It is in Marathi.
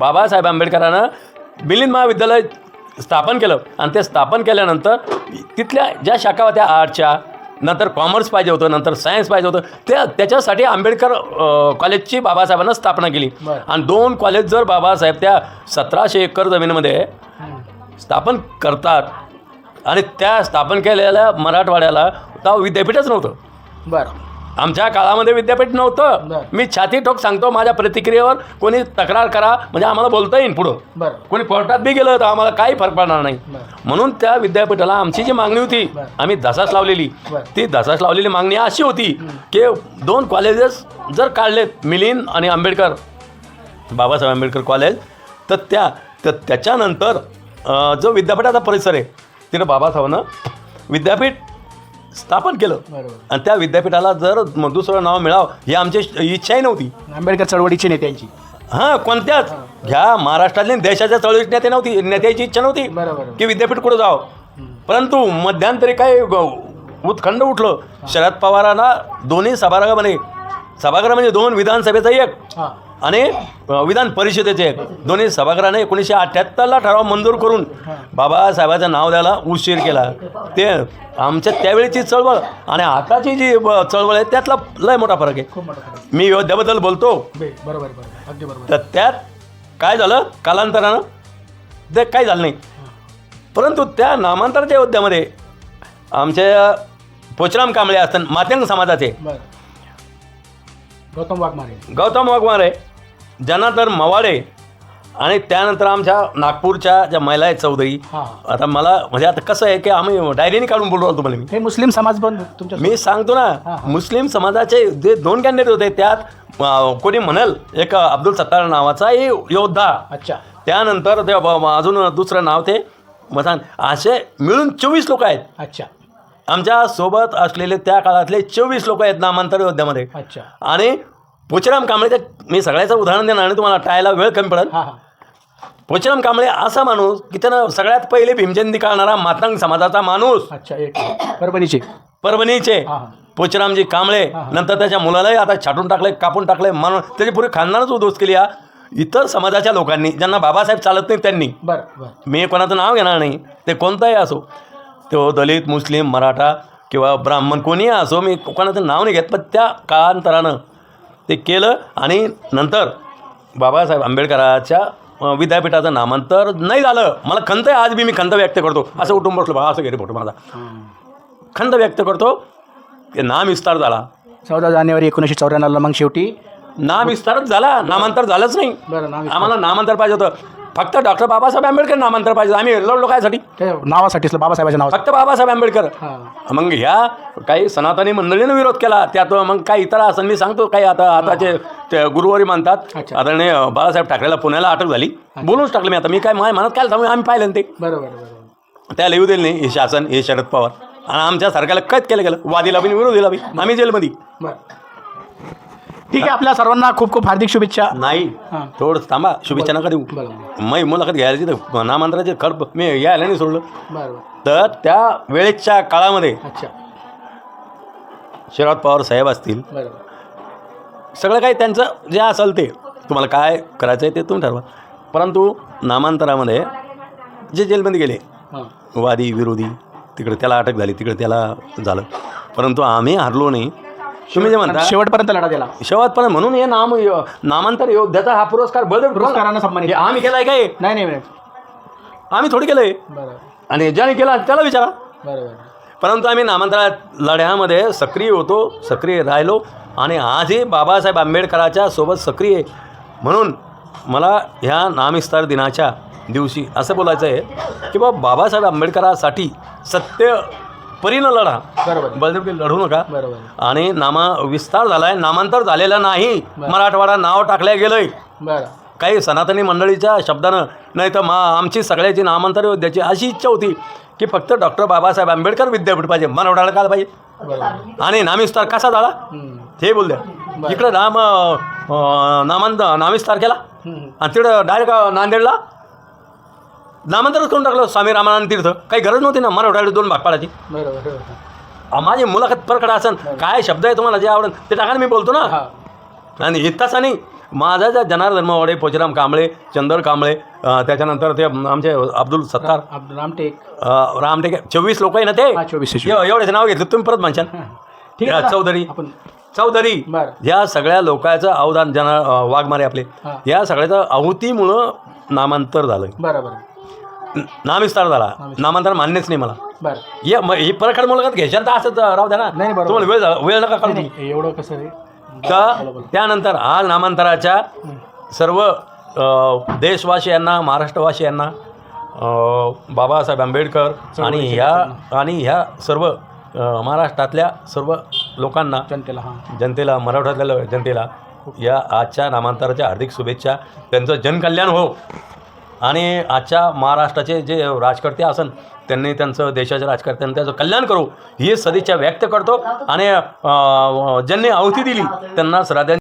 बाबासाहेब आंबेडकरांनं मिलिंद महाविद्यालय स्थापन केलं. आणि ते स्थापन केल्यानंतर तिथल्या ज्या शाखा होत्या आर्टच्या नंतर कॉमर्स पाहिजे होतं नंतर सायन्स पाहिजे होतं त्या त्याच्यासाठी आंबेडकर कॉलेजची बाबासाहेबांना स्थापना केली. आणि दोन कॉलेज जर बाबासाहेब त्या सतराशे एकर जमिनीमध्ये स्थापन करतात आणि त्या स्थापन केलेल्या मराठवाड्याला तेव्हा विद्यापीठच नव्हतं. बरं. आमच्या काळामध्ये विद्यापीठ नव्हतं. मी छाती ठोक सांगतो माझ्या प्रतिक्रियेवर कोणी तक्रार करा म्हणजे आम्हाला बोलता येईल पुढं कोणी कोर्टात बी गेलं तर आम्हाला काही फरक पडणार नाही. म्हणून त्या विद्यापीठाला आमची जी मागणी होती. आम्ही धसास लावलेली. ती धसास लावलेली मागणी अशी होती की दोन कॉलेजेस जर काढलेत मिलिंद आणि आंबेडकर बाबासाहेब आंबेडकर कॉलेज तर त्या तर त्याच्यानंतर जो विद्यापीठाचा परिसर आहे तिनं बाबासाहेबांना विद्यापीठ स्थापन केलं. बरोबर. आणि त्या विद्यापीठाला जर म- दुसरं नाव मिळावं ही आमची इच्छाही नव्हती. आंबेडकर चळवळीची नेत्यांची. हां कोणत्याच? ह्या महाराष्ट्रातली देशाच्या चळवळीत नेते नव्हती नेत्याची इच्छा नव्हती बरोबर. की विद्यापीठ कुठं जावं. परंतु मध्यंतरी काय ग- उत्खंड उठलं. शरद पवारांना दोन्ही सभागृहामध्ये सभागृह म्हणजे दोन विधानसभेचा एक. हां. आणि विधान परिषदेचे दोन्ही सभागृहाने एकोणीसशे अठ्ठ्याहत्तरला ठराव मंजूर करून बाबासाहेबाचं नाव द्यायला उशीर केला. ते आमच्या त्यावेळीची चळवळ आणि आताची जी चळवळ आहे त्यातला लय मोठा फरक आहे. मी योद्ध्याबद्दल बोलतो. तर त्यात काय झालं? कालांतरानं ते काही झालं नाही. परंतु त्या नामांतराच्या योद्ध्यामध्ये आमचे पोचराम कांबळे असतात मात्यंग समाजाचे. गौतम वाघमारे. गौतम वाघमारे जनार्दन मवाडे आणि त्यानंतर आमच्या नागपूरच्या ज्या महिला आहेत चौधरी हां. आता मला म्हणजे आता कसं आहे की आम्ही डायरीने काढून बोलतो तुम्हाला मी. हे मुस्लिम समाज पण तुमच्या मी सांगतो ना. मुस्लिम समाजाचे जे दोन कॅन्डिडेट होते त्यात अं, कोणी म्हणाल एक अब्दुल सत्तार नावाचा एक योद्धा. अच्छा. त्यानंतर ते ब- ब- अजून दुसरं नाव ते मसान असे मिळून चोवीस लोक आहेत. अच्छा. आमच्यासोबत असलेले त्या काळातले चोवीस लोक आहेत नामांतर योद्ध्यामध्ये. अच्छा. आणि पोचराम कांबळे मी सगळ्याचं उदाहरण देणार आणि तुम्हाला टाळायला वेळ कमी पडेल. हां हां. पोचराम कांबळे असा माणूस की त्यानं सगळ्यात पहिले भीमजयंती काढणारा मातंग समाजाचा माणूस. अच्छा एक. परभणीचे. परभणीचे. हां हां. पोचरामजी कांबळे. नंतर त्याच्या मुलालाही आता छाटून टाकले कापून टाकले म्हणून त्याची पुरी खानदानच उद्ध्वस्त केली हा. इतर समाजाच्या लोकांनी ज्यांना बाबासाहेब चालत नाही त्यांनी. बरं बरं. मी कोणाचं नाव घेणार नाही ते कोणताही असो. तो दलित मुस्लिम मराठा किंवा ब्राह्मण कोणीही असो मी कोणाचं नाव नाही घेत पण त्या काळांतरानं ते केलं आणि नंतर बाबासाहेब आंबेडकराच्या विद्यापीठाचं नामांतर नाही झालं. मला खंत आहे आज बी मी खंत व्यक्त करतो. असं उठून बसलो बा असं गेले फोटो माझा. खंत व्यक्त करतो. की नाम विस्तार झाला. चौदा जानेवारी एकोणीसशे चौऱ्याण्णवला मग शेवटी? नाम विस्तारच झाला. नामांतर झालंच नाही. बरं आम्हाला नामांतर पाहिजे होतं. फक्त डॉक्टर बाबासाहेब आंबेडकर नामांतर पाहिजे. आम्ही लढलो कायसाठी ते नावासाठी असलं बाबासाहेबाच्या नावासाठी. फक्त बाबासाहेब आंबेडकर. मग ह्या काही सनातनी मंडळीनं विरोध केला त्यात मग काही इतर असं मी सांगतो काही आता आताचे ते गुरुवारी मानतात. आदरणीय बाळासाहेब ठाकरेला पुण्याला अटक झाली. बोलूनच टाकलं मी आता. मी काय माझ्या मनात काय सांगू आम्ही पाहिलं ते. बरोबर त्याला येऊ दिलं नाही हे शासन हे शरद पवार. आणि आमच्या सरकारला कैद केलं गेलं. वादीला बी विरोधीला बी. आम्ही जेलमध्ये. ठीक आहे आपल्या सर्वांना खूप खूप हार्दिक शुभेच्छा. नाही हां. थोडं थांबा शुभेच्छा नका देऊ. बरोबर मी मुलाखत घ्यायची तर नामांतराचे खर्च मी यायला नाही सोडलं. बरोबर तर त्या वेळेच्या काळामध्ये अच्छा. शरद पवार साहेब असतील बरोबर सगळं काही त्यांचं जे असेल ते. तुम्हाला काय करायचं आहे ते तुम्ही ठरवा. परंतु नामांतरामध्ये जे जेलमध्ये गेले हां. वादी विरोधी तिकडे त्याला अटक झाली तिकडे त्याला झालं. परंतु आम्ही हरलो नाही. तुम्ही जे म्हणता शेवटपर्यंत लढा दिला शेवटपर्यंत म्हणून हे नाम नामांतर योद्ध्याचा हा पुरस्कार बळदेव पुरस्कारानं सन्मानित. आम्ही केलाय काय? नाही नाही आम्ही थोडी केलंय. आणि ज्याने केला त्याला विचारा. बरोबर परंतु आम्ही नामांतरात लढ्यामध्ये सक्रिय होतो सक्रिय राहिलो. आणि आजही बाबासाहेब आंबेडकराच्या सोबत सक्रिय म्हणून मला ह्या नामविस्तार दिनाच्या दिवशी असं बोलायचं आहे की बाबा बाबासाहेब आंबेडकरासाठी सत्य परीनं लढा. बरोबर. बळदेवकी लढू नका. बरोबर. आणि नामा विस्तार झाला आहे नामांतर झालेलं नाही. मराठवाडा नाव टाकल्या गेलंय. बरं. काही सनातनी मंडळीच्या शब्दानं नाही तर मा आमची सगळ्याची नामांतर योद्ध्याची अशी इच्छा होती की फक्त डॉक्टर बाबासाहेब आंबेडकर विद्यापीठ पाहिजे. मराठवाड्याला काय पाहिजे. आणि नामविस्तार कसा झाला. हे बोलले इकडं नाम नामांत नामविस्तार केला. आणि तिकडं डायरेक्ट नांदेडला नामांतरच करून टाकलं स्वामी रामानंद तीर्थ. काही गरज नव्हती ना मराठवाड्याला दोन भाग पाडायची. बरोबर बरोबर. माझी मुलाखत परकडा असन काय शब्द आहे तुम्हाला जे आवडेल ते टाका ना मी बोलतो ना. आणि इतकाच नाही माझा ज्या जनार्दन धर्मवाडे पोचराम कांबळे चंदर कांबळे त्याच्यानंतर ते आमचे अब्दुल सत्तार रामटेक. रामटेके चोवीस लोक आहे ना ते? चोवीस एव- एवढेच नाव घेतलं तुम्ही परत म्हणशाल. ठीक आहे. चौधरी. चौधरी. या सगळ्या लोकांचं अवदान जना वाघमारे आपले. या सगळ्याचं आहुतीमुळं नामांतर झालं बरं बरं. न- नामविस्तार झाला. नामांतर मान्यच नाही मला. बरं. ये ही परखड मुलाखत घ्यायच्या तर असंच राहू द्या ना. नाही, बरोबर. तुम्हाला वेळ झाला- वेळ नका काढू. नाही, तुम्ही. नाही, एवढं कसं तर त्यानंतर आज नामांतराच्या सर्व अ, देशवासियांना महाराष्ट्रवासियांना अ, बाबासाहेब आंबेडकर आणि ह्या आणि ह्या सर्व अ, महाराष्ट्रातल्या सर्व लोकांना जनतेला हां. जनतेला मराठवाड्यातल्या जनतेला या आजच्या नामांतराच्या हार्दिक शुभेच्छा. त्यांचं जनकल्याण हो. आणि आजच्या महाराष्ट्राचे जे राजकर्ते असन त्यांनी त्यांचं देशाच्या राजकर्त्यांनी त्याचं कल्याण करू ही सदिच्छा व्यक्त करतो. आणि ज्यांनी आहुती दिली त्यांना श्राद्धांची